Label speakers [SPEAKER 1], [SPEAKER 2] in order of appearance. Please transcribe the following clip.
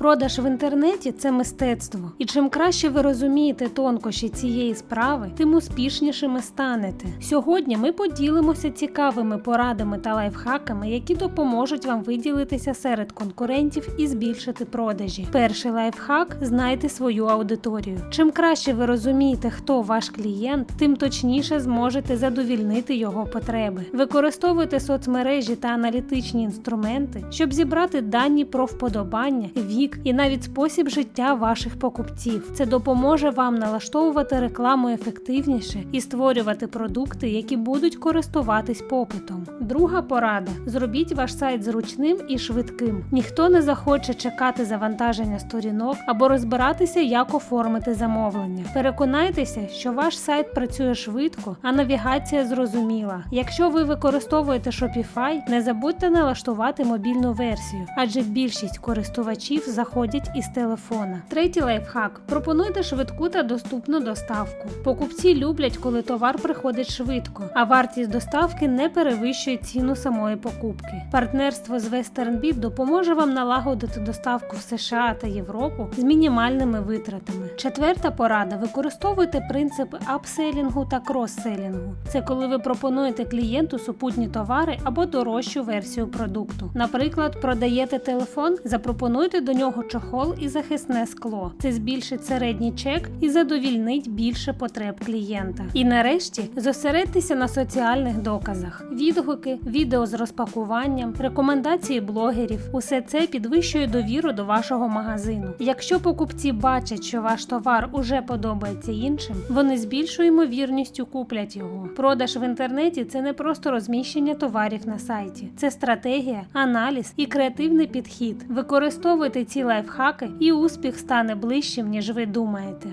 [SPEAKER 1] Продаж в інтернеті це мистецтво, і чим краще ви розумієте тонкощі цієї справи, тим успішнішими станете. Сьогодні ми поділимося цікавими порадами та лайфхаками, які допоможуть вам виділитися серед конкурентів і збільшити продажі. Перший лайфхак знайте свою аудиторію. Чим краще ви розумієте, хто ваш клієнт, тим точніше зможете задовільнити його потреби. Використовуйте соцмережі та аналітичні інструменти, щоб зібрати дані про вподобання, вік і навіть спосіб життя ваших покупців. Це допоможе вам налаштовувати рекламу ефективніше і створювати продукти, які будуть користуватись попитом. Друга порада: зробіть ваш сайт зручним і швидким. Ніхто не захоче чекати завантаження сторінок або розбиратися, як оформити замовлення. Переконайтеся, що ваш сайт працює швидко, а навігація зрозуміла. Якщо ви використовуєте Shopify, не забудьте налаштувати мобільну версію, адже більшість користувачів заходять із телефона. Третій лайфхак: пропонуйте швидку та доступну доставку. Покупці люблять, коли товар приходить швидко, а вартість доставки не перевищує ціну самої покупки. Партнерство з WesternBit допоможе вам налагодити доставку в США та Європу з мінімальними витратами. Четверта порада: використовуйте принципи апселінгу та кросселінгу. Це коли ви пропонуєте клієнту супутні товари або дорожчу версію продукту. Наприклад, продаєте телефон, запропонуйте до нього чохол і захисне скло. Це збільшить середній чек і задовільнить більше потреб клієнта. І нарешті зосередьтеся на соціальних доказах: відгуки, відео з розпакуванням, рекомендації блогерів. Усе це підвищує довіру до вашого магазину. Якщо покупці бачать, що ваш товар уже подобається іншим, вони з більшою ймовірністю куплять його. Продаж в інтернеті це не просто розміщення товарів на сайті, це стратегія, аналіз і креативний підхід. Використовуйте ці лайфхаки, і успіх стане ближчим, ніж ви думаєте.